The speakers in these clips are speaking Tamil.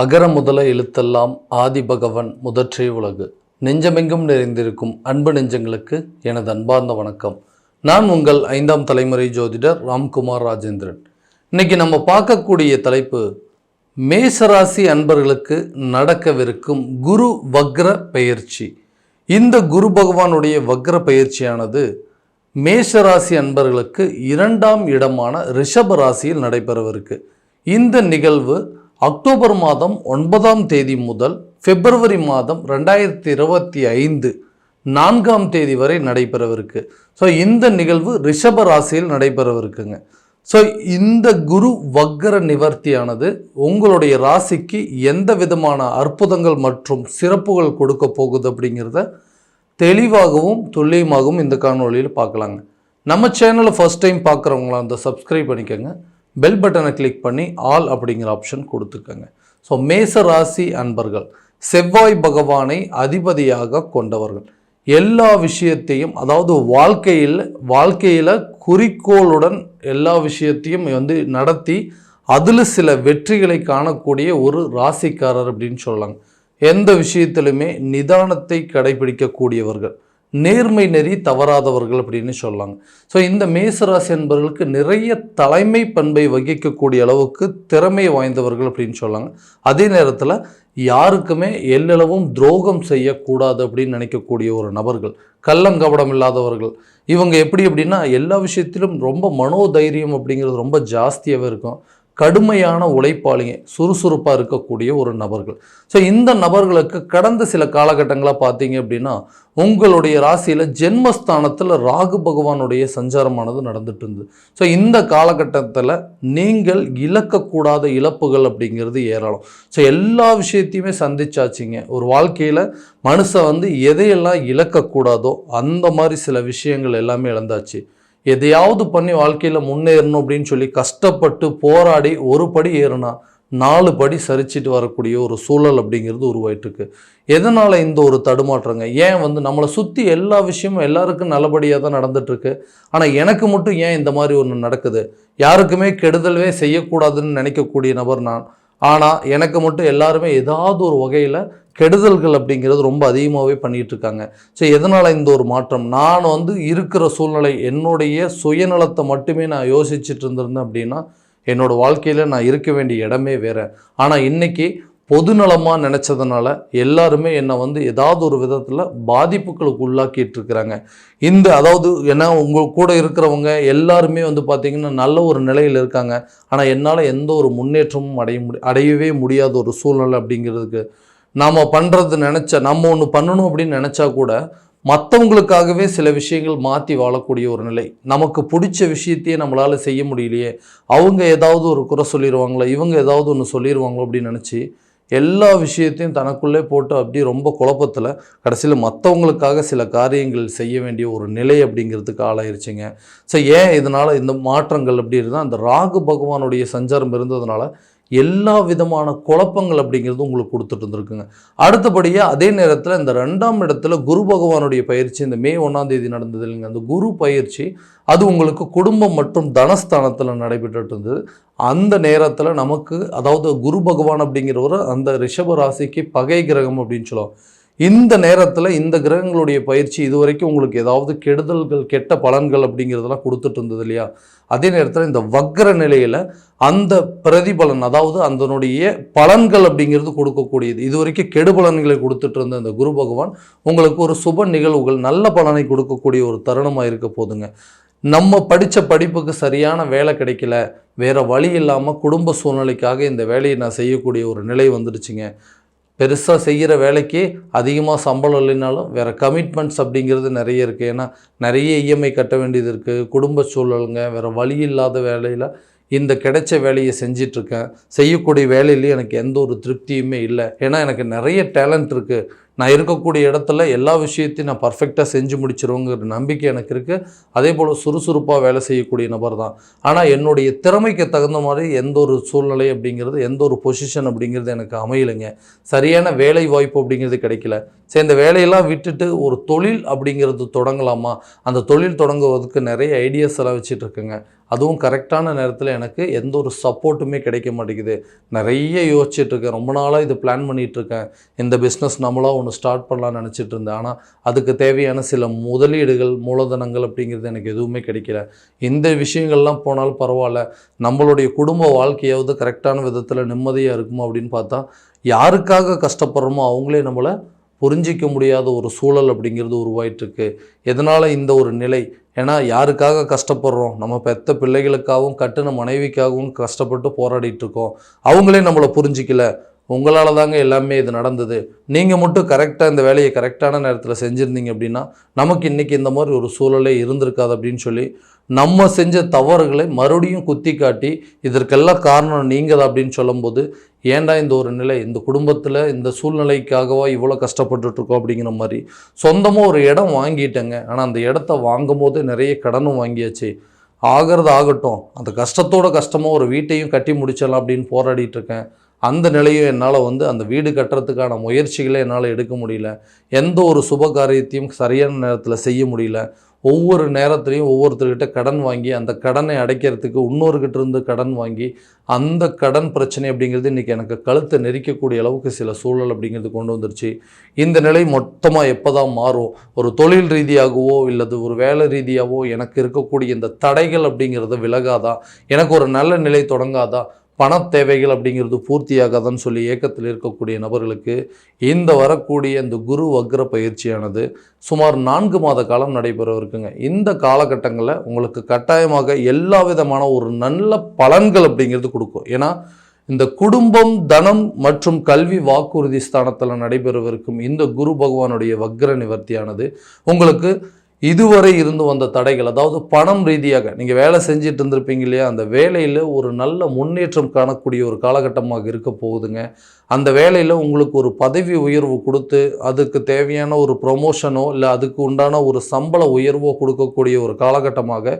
அகர முதல எழுத்தெல்லாம் ஆதி பகவன் முதற்றே உலகு. நெஞ்சமெங்கும் நிறைந்திருக்கும் அன்பு நெஞ்சங்களுக்கு எனது அன்பார்ந்த வணக்கம். நான் உங்கள் ஐந்தாம் தலைமுறை ஜோதிடர் ராம்குமார் ராஜேந்திரன். இன்னைக்கு நம்ம பார்க்கக்கூடிய தலைப்பு மேசராசி அன்பர்களுக்கு நடக்கவிருக்கும் குரு வக்ர பெயர்ச்சி. இந்த குரு பகவானுடைய வக்ர பயிற்சியானது மேஷராசி அன்பர்களுக்கு இரண்டாம் இடமான ரிஷப ராசியில் நடைபெறவிருக்கு. இந்த நிகழ்வு அக்டோபர் மாதம் ஒன்பதாம் தேதி முதல் பிப்ரவரி மாதம் ரெண்டாயிரத்தி இருபத்தி ஐந்து நான்காம் தேதி வரை நடைபெறவிருக்கு. ஸோ இந்த நிகழ்வு ரிஷப ராசியில் நடைபெறவிருக்குங்க. ஸோ இந்த குரு வக்ர நிவர்த்தியானது உங்களுடைய ராசிக்கு எந்த விதமான அற்புதங்கள் மற்றும் சிறப்புகள் கொடுக்க போகுது அப்படிங்கிறத தெளிவாகவும் துல்லியமாகவும் இந்த காணொளியில் பார்க்கலாங்க. நம்ம சேனலை ஃபஸ்ட் டைம் பார்க்குறவங்களாம் அந்த சப்ஸ்கிரைப் பண்ணிக்கோங்க. பெல் பட்டனை கிளிக் பண்ணி ஆல் அப்படிங்கிற ஆப்ஷன் கொடுத்துக்கோங்க. ஸோ மேச ராசி அன்பர்கள் செவ்வாய் பகவானை அதிபதியாக கொண்டவர்கள். எல்லா விஷயத்தையும் அதாவது வாழ்க்கையில் வாழ்க்கையில் குறிக்கோளுடன் எல்லா விஷயத்தையும் வந்து நடத்தி அதில் சில வெற்றிகளை காணக்கூடிய ஒரு ராசிக்காரர் அப்படின்னு சொல்லலாங்க எந்த விஷயத்திலுமே நிதானத்தை கடைபிடிக்கக்கூடியவர்கள். நேர்மை நெறி தவறாதவர்கள் அப்படின்னு சொல்லலாங்க ஸோ இந்த மேசராசி என்பவர்களுக்கு நிறைய தலைமை பண்பை வகிக்கக்கூடிய அளவுக்கு திறமை வாய்ந்தவர்கள் அப்படின்னு சொல்லலாங்க அதே நேரத்தில் யாருக்குமே எல்லளவும் துரோகம் செய்யக்கூடாது அப்படின்னு நினைக்கக்கூடிய ஒரு நபர்கள் கள்ளங்கபடம் இல்லாதவர்கள். இவங்க எப்படி அப்படின்னா எல்லா விஷயத்திலும் ரொம்ப மனோதைரியம் அப்படிங்கிறது ரொம்ப ஜாஸ்தியாகவே இருக்கும். கடுமையான உழைப்பாளிங்க சுறுசுறுப்பாக இருக்கக்கூடிய ஒரு நபர்கள். ஸோ இந்த நபர்களுக்கு கடந்த சில காலகட்டங்களாக பார்த்தீங்க அப்படின்னா உங்களுடைய ராசியில் ஜென்மஸ்தானத்தில் ராகு பகவானுடைய சஞ்சாரமானது நடந்துட்டு இருந்தது. ஸோ இந்த காலகட்டத்தில் நீங்கள் இழக்கக்கூடாத இழப்புகள் அப்படிங்கிறது ஏராளம். ஸோ எல்லா விஷயத்தையுமே சந்திச்சாச்சிங்க. ஒரு வாழ்க்கையில் மனுஷன் வந்து எதையெல்லாம் இழக்கக்கூடாதோ அந்த மாதிரி சில விஷயங்கள் எல்லாமே இழந்தாச்சு. எதையாவது பண்ணி வாழ்க்கையில் முன்னேறணும் அப்படின்னு சொல்லி கஷ்டப்பட்டு போராடி ஒரு படி ஏறுனா நாலு படி சரிச்சிட்டு வரக்கூடிய ஒரு சூழல் அப்படிங்கிறது உருவாயிட்டுருக்கு. எதனால் இந்த ஒரு தடுமாற்றங்க? ஏன் வந்து நம்மளை சுற்றி எல்லா விஷயமும் எல்லாருக்கும் நல்லபடியாக தான் நடந்துகிட்ருக்கு ஆனால் எனக்கு மட்டும் ஏன் இந்த மாதிரி ஒன்று நடக்குது? யாருக்குமே கெடுதலவே செய்யக்கூடாதுன்னு நினைக்கக்கூடிய நபர் நான். ஆனால் எனக்கு மட்டும் எல்லாருமே ஏதாவது ஒரு வகையில் கெடுதல்கள் அப்படிங்கிறது ரொம்ப அதிகமாகவே பண்ணிகிட்டு இருக்காங்க. ஸோ எதனால் இந்த ஒரு மாற்றம்? நான் வந்து இருக்கிற சூழ்நிலை என்னுடைய சுயநலத்தை மட்டுமே நான் யோசிச்சுட்டு இருந்திருந்தேன் அப்படின்னா என்னோடய வாழ்க்கையில் நான் இருக்க வேண்டிய இடமே வேறு. ஆனால் இன்றைக்கி பொதுநலமாக நினச்சதுனால எல்லாருமே என்னை வந்து ஏதாவது ஒரு விதத்தில் பாதிப்புகளுக்கு உள்ளாக்கிட்டு இருக்கிறாங்க. இந்த அதாவது ஏன்னா உங்கள் கூட இருக்கிறவங்க எல்லாருமே வந்து பார்த்திங்கன்னா நல்ல ஒரு நிலையில் இருக்காங்க. ஆனால் என்னால் எந்த ஒரு முன்னேற்றமும் அடைய முடி அடையவே முடியாத ஒரு சூழ்நிலை அப்படிங்கிறதுக்கு நாம் பண்ணுறது நினச்ச நம்ம ஒன்று பண்ணணும் அப்படின்னு நினச்சா கூட மற்றவங்களுக்காகவே சில விஷயங்கள் மாற்றி வாழக்கூடிய ஒரு நிலை. நமக்கு பிடிச்ச விஷயத்தையே நம்மளால் செய்ய முடியலையே. அவங்க ஏதாவது ஒரு குறை சொல்லிடுவாங்களோ இவங்க ஏதாவது ஒன்று சொல்லிடுவாங்களோ அப்படின்னு நினச்சி எல்லா விஷயத்தையும் தனக்குள்ளே போட்டு அப்படி ரொம்ப குழப்பத்தில் கடைசியில் மற்றவங்களுக்காக சில காரியங்கள் செய்ய வேண்டிய ஒரு நிலை அப்படிங்கிறதுக்கு ஆளாயிருச்சுங்க. ஸோ ஏன் இதனால் இந்த மாற்றங்கள் அப்படி இருந்தால் அந்த ராகு பகவானுடைய சஞ்சாரம் இருந்ததுனால எல்லா விதமான குழப்பங்கள் அப்படிங்கிறது உங்களுக்கு கொடுத்துட்டு இருந்திருக்குங்க. அடுத்தபடியாக அதே நேரத்தில் இந்த ரெண்டாம் இடத்துல குரு பகவானுடைய பயிற்சி இந்த மே ஒன்றாம் தேதி நடந்தது இல்லைங்க. அந்த குரு பயிற்சி அது உங்களுக்கு குடும்பம் மற்றும் தனஸ்தானத்தில் நடைபெற்றுட்டு இருந்தது. அந்த நேரத்தில் நமக்கு அதாவது குரு பகவான் அப்படிங்கிறவர் அந்த ரிஷப ராசிக்கு பகை கிரகம் அப்படின்னு சொல்லுவோம் இந்த நேரத்தில் இந்த கிரகங்களுடைய பயிற்சி இது வரைக்கும் உங்களுக்கு ஏதாவது கெடுதல்கள் கெட்ட பலன்கள் அப்படிங்கிறதெல்லாம் கொடுத்துட்டு இருந்தது இல்லையா? அதே நேரத்தில் இந்த வக்ர நிலையில் அந்த பிரதிபலன் அதாவது அதனுடைய பலன்கள் அப்படிங்கிறது கொடுக்கக்கூடியது. இது வரைக்கும் கெடு பலன்களை கொடுத்துட்டு இருந்த இந்த குரு பகவான் உங்களுக்கு ஒரு சுப நிகழ்வுகள் நல்ல பலனை கொடுக்கக்கூடிய ஒரு தருணமாக இருக்க போதுங்க. நம்ம படித்த படிப்புக்கு சரியான வேலை கிடைக்கல. வேறு வழி இல்லாமல் குடும்ப சூழ்நிலைக்காக இந்த வேலையை நான் செய்யக்கூடிய ஒரு நிலை வந்துடுச்சுங்க. பெருசாக செய்கிற வேலைக்கு அதிகமாக சம்பளம் இல்லைனாலும் வேறு கமிட்மெண்ட்ஸ் அப்படிங்கிறது நிறைய இருக்குது ஏன்னா நிறைய இஎம்ஐ கட்ட வேண்டியது இருக்குது குடும்ப சூழலுங்க வேறு வழி இல்லாத வேலையில் இந்த கிடைச்ச வேலையை செஞ்சிட்ருக்கேன். செய்யக்கூடிய வேலையிலையும் எனக்கு எந்த ஒரு திருப்தியுமே இல்லை. ஏன்னா எனக்கு நிறைய டேலண்ட் இருக்குது நான் இருக்கக்கூடிய இடத்துல எல்லா விஷயத்தையும் நான் பர்ஃபெக்டாக செஞ்சு முடிச்சிருவோங்கிற நம்பிக்கை எனக்கு இருக்குது அதே போல் சுறுசுறுப்பாக வேலை செய்யக்கூடிய நபர் தான். ஆனால் என்னுடைய திறமைக்கு தகுந்த மாதிரி எந்த ஒரு சூழ்நிலை அப்படிங்கிறது எந்த ஒரு பொசிஷன் அப்படிங்கிறது எனக்கு அமையலைங்க. சரியான வேலை வாய்ப்பு அப்படிங்கிறது கிடைக்கல. சரி இந்த வேலையெல்லாம் விட்டுட்டு ஒரு தொழில் அப்படிங்கிறது தொடங்கலாமா? அந்த தொழில் தொடங்குவதற்கு நிறைய ஐடியாஸ் எல்லாம் வச்சுட்டு இருக்குங்க அதுவும் கரெக்டான நேரத்தில் எனக்கு எந்த ஒரு சப்போர்ட்டுமே கிடைக்க மாட்டேங்குது. நிறைய யோசிச்சுட்ருக்கேன் ரொம்ப நாளாக இது பிளான் பண்ணிகிட்ருக்கேன் இந்த பிஸ்னஸ் நம்மளாக ஒன்று ஸ்டார்ட் பண்ணலாம்னு நினச்சிட்டு இருந்தேன். ஆனால் அதுக்கு தேவையான சில முதலீடுகள் மூலதனங்கள் அப்படிங்கிறது எனக்கு எதுவுமே கிடைக்கல. இந்த விஷயங்கள்லாம் போனாலும் பரவாயில்ல. நம்மளுடைய குடும்ப வாழ்க்கையாவது கரெக்டான விதத்தில் நிம்மதியாக இருக்குமா அப்படின்னு பார்த்தா யாருக்காக கஷ்டப்படுறோமோ அவங்களே நம்மளை புரிஞ்சிக்க முடியாத ஒரு சூழல் அப்படிங்கிறது உருவாயிட்டுருக்கு எதனால் இந்த ஒரு நிலை? ஏன்னா யாருக்காக கஷ்டப்படுறோம்? நம்ம பெத்த பிள்ளைகளுக்காகவும் கட்டின மனைவிக்காகவும் கஷ்டப்பட்டு போராடிட்டு இருக்கோம் அவங்களே நம்மளை புரிஞ்சிக்கல. உங்களால் தாங்க எல்லாமே இது நடந்தது. நீங்கள் மட்டும் கரெக்டாக இந்த வேலையை கரெக்டான நேரத்தில் செஞ்சுருந்தீங்க அப்படின்னா நமக்கு இன்றைக்கி இந்த மாதிரி ஒரு சூழலே இருந்திருக்காது அப்படின்னு சொல்லி நம்ம செஞ்ச தவறுகளை மறுபடியும் குத்தி காட்டி இதற்கெல்லாம் காரணம் நீங்கள் தான் அப்படின்னு சொல்லும்போது ஏன்டா இந்த ஒரு நிலை? இந்த குடும்பத்தில் இந்த சூழ்நிலைக்காகவா இவ்வளோ கஷ்டப்பட்டுட்ருக்கோம் அப்படிங்கிற மாதிரி. சொந்தமாக ஒரு இடம் வாங்கிட்டேங்க. ஆனால் அந்த இடத்த வாங்கும் போது நிறைய கடனும் வாங்கியாச்சு. ஆகிறது ஆகட்டும். அந்த கஷ்டத்தோட கஷ்டமாக ஒரு வீட்டையும் கட்டி முடிச்சிடலாம் அப்படின்னு போராடிட்டு இருக்கேன். அந்த நிலையும் என்னால் வந்து அந்த வீடு கட்டுறதுக்கான முயற்சிகளை என்னால் எடுக்க முடியல. எந்த ஒரு சுப காரியத்தையும் சரியான நேரத்தில் செய்ய முடியல. ஒவ்வொரு நேரத்துலையும் ஒவ்வொருத்தர்கிட்ட கடன் வாங்கி அந்த கடனை அடைக்கிறதுக்கு இன்னொருக்கிட்ட இருந்து கடன் வாங்கி அந்த கடன் பிரச்சனை அப்படிங்கிறது இன்றைக்கி எனக்கு கழுத்தை நெரிக்கக்கூடிய அளவுக்கு சில சூழல் அப்படிங்கிறது கொண்டு வந்துருச்சு. இந்த நிலை மொத்தமாக எப்போ தான் மாறும்? ஒரு தொழில் ரீதியாகவோ இல்லது ஒரு வேலை ரீதியாகவோ எனக்கு இருக்கக்கூடிய இந்த தடைகள் அப்படிங்கிறது விலகாதா? எனக்கு ஒரு நல்ல நிலை தொடங்காதா? பண தேவைகள் அப்படிங்கிறது பூர்த்தியாகாதான்னு சொல்லி ஏக்கத்தில் இருக்கக்கூடிய நபர்களுக்கு இந்த வரக்கூடிய இந்த குரு வக்ர பயிற்சியானது சுமார் நான்கு மாத காலம் நடைபெற இருக்குங்க இந்த காலகட்டங்களில் உங்களுக்கு கட்டாயமாக எல்லா விதமான ஒரு நல்ல பலன்கள் அப்படிங்கிறது கொடுக்கும். ஏன்னா இந்த குடும்பம் தனம் மற்றும் கல்வி வாக்குறுதி ஸ்தானத்தில் நடைபெறவிருக்கும் இந்த குரு பகவானுடைய வக்ர நிவர்த்தியானது உங்களுக்கு இதுவரை இருந்து வந்த தடைகள் அதாவது பணம் ரீதியாக நீங்கள் வேலை செஞ்சுட்டு இருந்திருப்பீங்க இல்லையா அந்த வேலையில் ஒரு நல்ல முன்னேற்றம் காணக்கூடிய ஒரு காலகட்டமாக இருக்க போகுதுங்க. அந்த வேலையில் உங்களுக்கு ஒரு பதவி உயர்வு கொடுத்து அதுக்கு தேவையான ஒரு ப்ரொமோஷனோ இல்லை அதுக்கு உண்டான ஒரு சம்பள உயர்வோ கொடுக்கக்கூடிய ஒரு காலகட்டமாக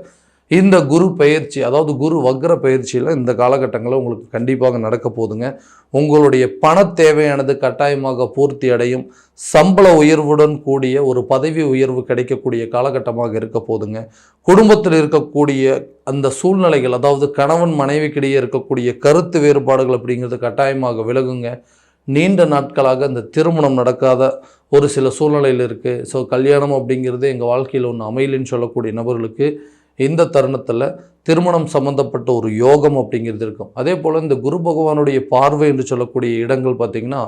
இந்த குரு பயிற்சி அதாவது குரு வக்ர பயிற்சியில் இந்த காலகட்டங்களில் உங்களுக்கு கண்டிப்பாக நடக்க போகுதுங்க. உங்களுடைய பண தேவையானது கட்டாயமாக பூர்த்தி அடையும். சம்பள உயர்வுடன் கூடிய ஒரு பதவி உயர்வு கிடைக்கக்கூடிய காலகட்டமாக இருக்க போதுங்க குடும்பத்தில் இருக்கக்கூடிய அந்த சூழ்நிலைகள் அதாவது கணவன் மனைவிக்கிடையே இருக்கக்கூடிய கருத்து வேறுபாடுகள் அப்படிங்கிறது கட்டாயமாக விலகுங்க. நீண்ட நாட்களாக இந்த திருமணம் நடக்காத ஒரு சில சூழ்நிலையில் இருக்குது ஸோ கல்யாணம் அப்படிங்கிறது எங்கள் வாழ்க்கையில் ஒன்று அமையலன்னு சொல்லக்கூடிய நபர்களுக்கு இந்த தருணத்தில் திருமணம் சம்பந்தப்பட்ட ஒரு யோகம் அப்படிங்கிறது இருக்கும். அதே போல் இந்த குரு பகவானுடைய பார்வை என்று சொல்லக்கூடிய இடங்கள் பார்த்திங்கன்னா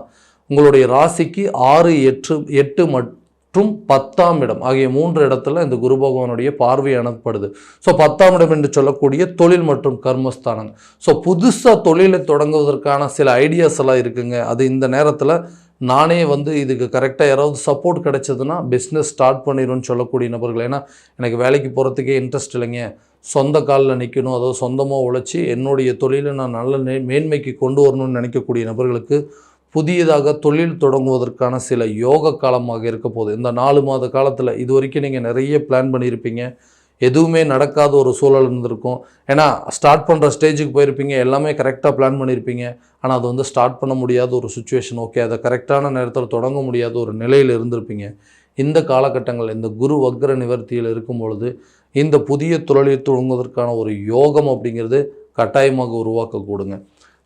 உங்களுடைய ராசிக்கு ஆறு எட்டு எட்டு மற்றும் பத்தாம் இடம் ஆகிய மூன்று இடத்துல இந்த குரு பகவானுடைய பார்வை எனப்படுது ஸோ பத்தாம் இடம் என்று சொல்லக்கூடிய தொழில் மற்றும் கர்மஸ்தானம். ஸோ புதுசாக தொழிலை தொடங்குவதற்கான சில ஐடியாஸ் எல்லாம் இருக்குங்க. அது இந்த நேரத்தில் நானே வந்து இதுக்கு கரெக்டாக யாராவது சப்போர்ட் கிடைச்சதுன்னா பிஸ்னஸ் ஸ்டார்ட் பண்ணிடும்னு சொல்லக்கூடிய நபர்கள். ஏன்னா எனக்கு வேலைக்கு போகிறதுக்கே இன்ட்ரெஸ்ட் இல்லைங்க. சொந்த காலில் நிற்கணும் அதாவது சொந்தமாக உழைச்சி என்னுடைய தொழிலை நான் நல்ல நே- மேன்மைக்கு கொண்டு வரணும்னு நினைக்கக்கூடிய நபர்களுக்கு புதியதாக தொழில் தொடங்குவதற்கான சில யோக காலமாக இருக்க போகுது. இந்த நாலு மாத காலத்தில் இது வரைக்கும் நீங்கள் நிறைய பிளான் பண்ணியிருப்பீங்க எதுவுமே நடக்காத ஒரு சூழல் இருந்திருக்கும். ஏன்னா ஸ்டார்ட் பண்ணுற ஸ்டேஜுக்கு போயிருப்பீங்க எல்லாமே கரெக்டாக பிளான் பண்ணியிருப்பீங்க ஆனால் அது வந்து ஸ்டார்ட் பண்ண முடியாத ஒரு சுச்சுவேஷன் ஓகே அதை கரெக்டான நேரத்தில் தொடங்க முடியாத ஒரு நிலையில் இருந்திருப்பீங்க. இந்த காலகட்டங்கள் இந்த குரு வக்ர நிவர்த்தியில் இருக்கும் பொழுது இந்த புதிய தொழிலை தொடங்குவதற்கான ஒரு யோகம் அப்படிங்கிறது கட்டாயமாக உருவாக்கக்கூடுங்க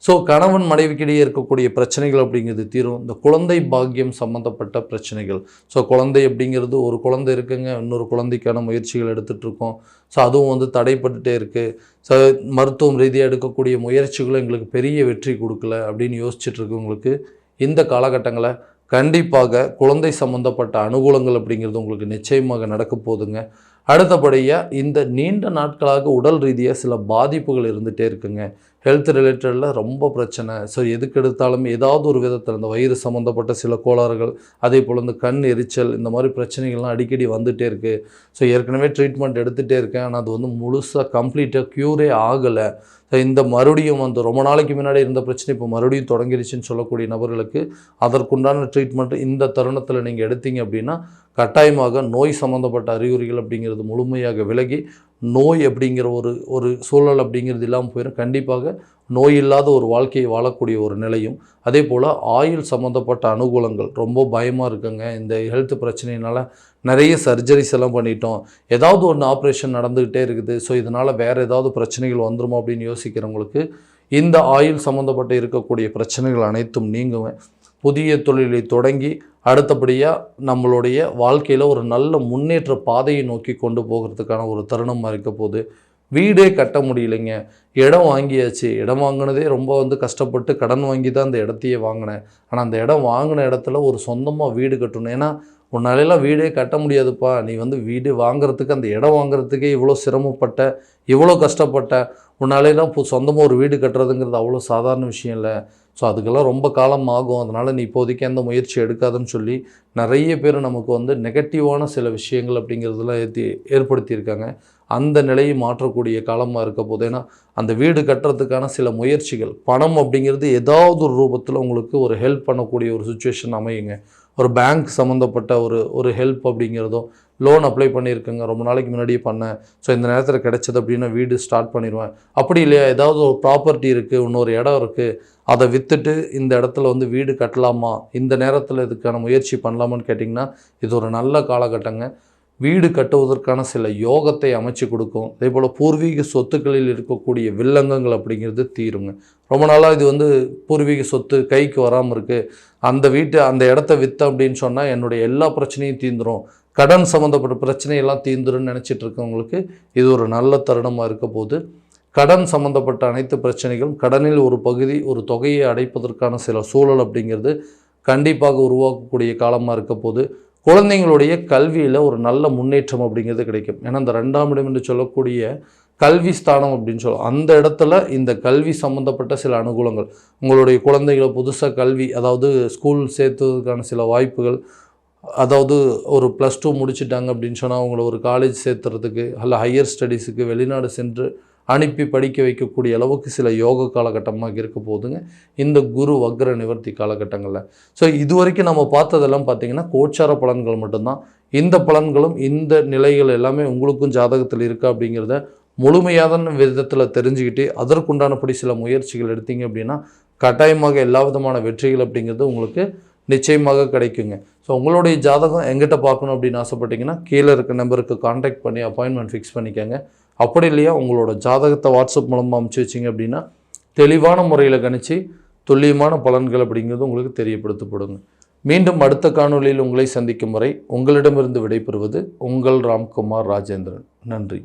ஸோ கணவன் மனைவிக்கிடையே இருக்கக்கூடிய பிரச்சனைகள் அப்படிங்கிறது தீரும். இந்த குழந்தை பாக்கியம் சம்மந்தப்பட்ட பிரச்சனைகள். ஸோ குழந்தை அப்படிங்கிறது ஒரு குழந்தை இருக்குங்க. இன்னொரு குழந்தைக்கான முயற்சிகள் எடுத்துகிட்டு இருக்கோம் ஸோ அதுவும் வந்து தடைப்பட்டுட்டே இருக்குது ஸோ மருத்துவம் ரீதியாக எடுக்கக்கூடிய முயற்சிகளும் எங்களுக்கு பெரிய வெற்றி கொடுக்கல அப்படின்னு யோசிச்சுட்டு இருக்கவங்களுக்கு இந்த காலகட்டங்களை கண்டிப்பாக குழந்தை சம்மந்தப்பட்ட அனுகூலங்கள் அப்படிங்கிறது உங்களுக்கு நிச்சயமாக நடக்க போகுதுங்க. அடுத்தபடியாக இந்த நீண்ட நாட்களாக உடல் ரீதியாக சில பாதிப்புகள் இருந்துகிட்டே இருக்குங்க. ஹெல்த் ரிலேட்டடில் ரொம்ப பிரச்சனை. ஸோ எதுக்கு எடுத்தாலும் ஏதாவது ஒரு விதத்தில் இந்த வயிறு சம்மந்தப்பட்ட சில கோளாறுகள் அதே போல் இந்த கண் எரிச்சல் இந்த மாதிரி பிரச்சனைகள்லாம் அடிக்கடி வந்துகிட்டே இருக்குது ஸோ ஏற்கனவே ட்ரீட்மெண்ட் எடுத்துகிட்டே இருக்கேன். ஆனால் அது வந்து முழுசாக கம்ப்ளீட்டாக க்யூரே ஆகலை. ஸோ இந்த மறுபடியும் வந்து ரொம்ப நாளைக்கு முன்னாடி இருந்த பிரச்சனை இப்போ மறுபடியும் தொடங்கிருச்சுன்னு சொல்லக்கூடிய நபர்களுக்கு அதற்குண்டான ட்ரீட்மெண்ட் இந்த தருணத்தில் நீங்கள் எடுத்தீங்க அப்படின்னா கட்டாயமாக நோய் சம்மந்தப்பட்ட அறிகுறிகள் அப்படிங்கிறது அப்படிங்கிறது முழுமையாக விலகி நோய் அப்படிங்கிற ஒரு ஒரு சூழல் அப்படிங்கிறது இல்லாமல் போயிடும் கண்டிப்பாக நோய் இல்லாத ஒரு வாழ்க்கையை வாழக்கூடிய ஒரு நிலையும். அதே போல் ஆயுள் சம்மந்தப்பட்ட அனுகூலங்கள் ரொம்ப பயமாக இருக்குங்க. இந்த ஹெல்த் பிரச்சனையினால் நிறைய சர்ஜரிஸ் எல்லாம் பண்ணிட்டோம். ஏதாவது ஒன்று ஆப்ரேஷன் நடந்துக்கிட்டே இருக்குது. ஸோ இதனால் வேறு ஏதாவது பிரச்சனைகள் வந்துருமோ அப்படின்னு யோசிக்கிறவங்களுக்கு இந்த ஆயுள் சம்மந்தப்பட்டு இருக்கக்கூடிய பிரச்சனைகள் அனைத்தும் நீங்குவேன். புதிய தொழிலை தொடங்கி அடுத்தபடியாக நம்மளுடைய வாழ்க்கையில் ஒரு நல்ல முன்னேற்ற பாதையை நோக்கி கொண்டு போகிறதுக்கான ஒரு தருணமாக இருக்க போது வீடே கட்ட முடியலைங்க. இடம் வாங்கியாச்சு. இடம் வாங்கினதே ரொம்ப வந்து கஷ்டப்பட்டு கடன் வாங்கி தான் அந்த இடத்தையே வாங்கினேன். ஆனால் அந்த இடம் வாங்கின இடத்துல ஒரு சொந்தமாக வீடு கட்டணும். ஏன்னா உன்னாலெல்லாம் வீடே கட்ட முடியாதுப்பா. நீ வந்து வீடு வாங்குறதுக்கு அந்த இடம் வாங்குறதுக்கே இவ்வளோ சிரமப்பட்ட இவ்வளோ கஷ்டப்பட்ட உன்னாலெல்லாம் சொந்தமாக ஒரு வீடு கட்டுறதுங்கிறது அவ்வளோ சாதாரண விஷயம் இல்லை. ஸோ அதுக்கெல்லாம் ரொம்ப காலம் ஆகும். அதனால் நீ இப்போதைக்கு எந்த முயற்சி எடுக்காதுன்னு சொல்லி நிறைய பேர் நமக்கு வந்து நெகட்டிவான சில விஷயங்கள் அப்படிங்கிறதுலாம் ஏற்றி ஏற்படுத்தியிருக்காங்க. அந்த நிலையை மாற்றக்கூடிய காலமாக இருக்க போது ஏன்னா அந்த வீடு கட்டுறதுக்கான சில முயற்சிகள் பணம் அப்படிங்கிறது ஏதாவது ஒரு ரூபத்தில் உங்களுக்கு ஒரு ஹெல்ப் பண்ணக்கூடிய ஒரு சுச்சுவேஷன் அமையுங்க. ஒரு பேங்க் சம்மந்தப்பட்ட ஒரு ஒரு ஹெல்ப் அப்படிங்கிறதோ லோன் அப்ளை பண்ணியிருக்கேங்க. ரொம்ப நாளைக்கு முன்னாடியே பண்ணேன். ஸோ இந்த நேரத்தில் கிடைச்சது அப்படின்னா வீடு ஸ்டார்ட் பண்ணிடுவேன். அப்படி இல்லையா? ஏதாவது ஒரு ப்ராப்பர்ட்டி இருக்குது இன்னொரு இடம் இருக்குது அதை விற்றுட்டு இந்த இடத்துல வந்து வீடு கட்டலாமா? இந்த நேரத்தில் இதுக்கான முயற்சி பண்ணலாமான்னு கேட்டிங்கன்னா இது ஒரு நல்ல காலகட்டங்க. வீடு கட்டுவதற்கான சில யோகத்தை அமைச்சு கொடுக்கும். அதே போல் பூர்வீக சொத்துக்களில் இருக்கக்கூடிய வில்லங்கங்கள் அப்படிங்கிறது தீருங்க. ரொம்ப நாளாக இது வந்து பூர்வீக சொத்து கைக்கு வராமல் இருக்குது அந்த வீட்டை அந்த இடத்த விற்ற அப்படின்னு சொன்னால் என்னுடைய எல்லா பிரச்சனையும் தீந்துடும் கடன் சம்மந்தப்பட்ட பிரச்சனையெல்லாம் தீந்துருன்னு நினச்சிட்டு இருக்கவங்களுக்கு இது ஒரு நல்ல தருணமாக இருக்க போது கடன் சம்மந்தப்பட்ட அனைத்து பிரச்சனைகளும் கடனில் ஒரு பகுதி ஒரு தொகையை அடைப்பதற்கான சில சூழல் அப்படிங்கிறது கண்டிப்பாக உருவாக்கக்கூடிய காலமாக இருக்க போது குழந்தைங்களுடைய கல்வியில் ஒரு நல்ல முன்னேற்றம் அப்படிங்கிறது கிடைக்கும். ஏன்னா இந்த ரெண்டாம் இடம் என்று சொல்லக்கூடிய கல்வி ஸ்தானம் அப்படின்னு சொல்லுவோம் அந்த இடத்துல இந்த கல்வி சம்மந்தப்பட்ட சில அனுகூலங்கள் உங்களுடைய குழந்தைகளை புதுசாக கல்வி அதாவது ஸ்கூல் சேர்த்ததுக்கான சில வாய்ப்புகள் அதாவது ஒரு ப்ளஸ் டூ முடிச்சிட்டாங்க அப்படின்னு சொன்னால் அவங்கள ஒரு காலேஜ் சேர்த்துறதுக்கு அல்ல ஹையர் ஸ்டடீஸுக்கு வெளிநாடு சென்று அனுப்பி படிக்க வைக்கக்கூடிய அளவுக்கு சில யோக காலகட்டமாக இருக்க போதுங்க. இந்த குரு வக்ர நிவர்த்தி காலகட்டங்களில். ஸோ இது வரைக்கும் நம்ம பார்த்ததெல்லாம் பார்த்தீங்கன்னா கோச்சார பலன்கள் மட்டும்தான். இந்த பலன்களும் இந்த நிலைகள் எல்லாமே உங்களுக்கும் ஜாதகத்தில் இருக்கா அப்படிங்கிறத முழுமையான விதத்தில் தெரிஞ்சுக்கிட்டு அதற்குண்டானபடி சில முயற்சிகள் எடுத்தீங்க அப்படின்னா கட்டாயமாக எல்லா விதமான வெற்றிகள் அப்படிங்கிறது உங்களுக்கு நிச்சயமாக கிடைக்குங்க. ஸோ உங்களுடைய ஜாதகம் எங்கிட்ட பார்க்கணும் அப்படின்னு ஆசைப்பட்டீங்கன்னா கீழே இருக்க நம்பருக்கு காண்டாக்ட் பண்ணி அப்பாயின்மெண்ட் ஃபிக்ஸ் பண்ணிக்கோங்க. அப்படி இல்லையா உங்களோட ஜாதகத்தை வாட்ஸ்அப் மூலமாக அமுச்சு வச்சிங்க அப்படின்னா தெளிவான முறையில் கணிச்சு துல்லியமான பலன்கள் அப்படிங்கிறது உங்களுக்கு தெரியப்படுத்தப்படுங்க. மீண்டும் அடுத்த காணொலியில் உங்களை சந்திக்கும் வரை உங்களிடமிருந்து விடைபெறுவது உங்கள் ராம்குமார் ராஜேந்திரன். நன்றி.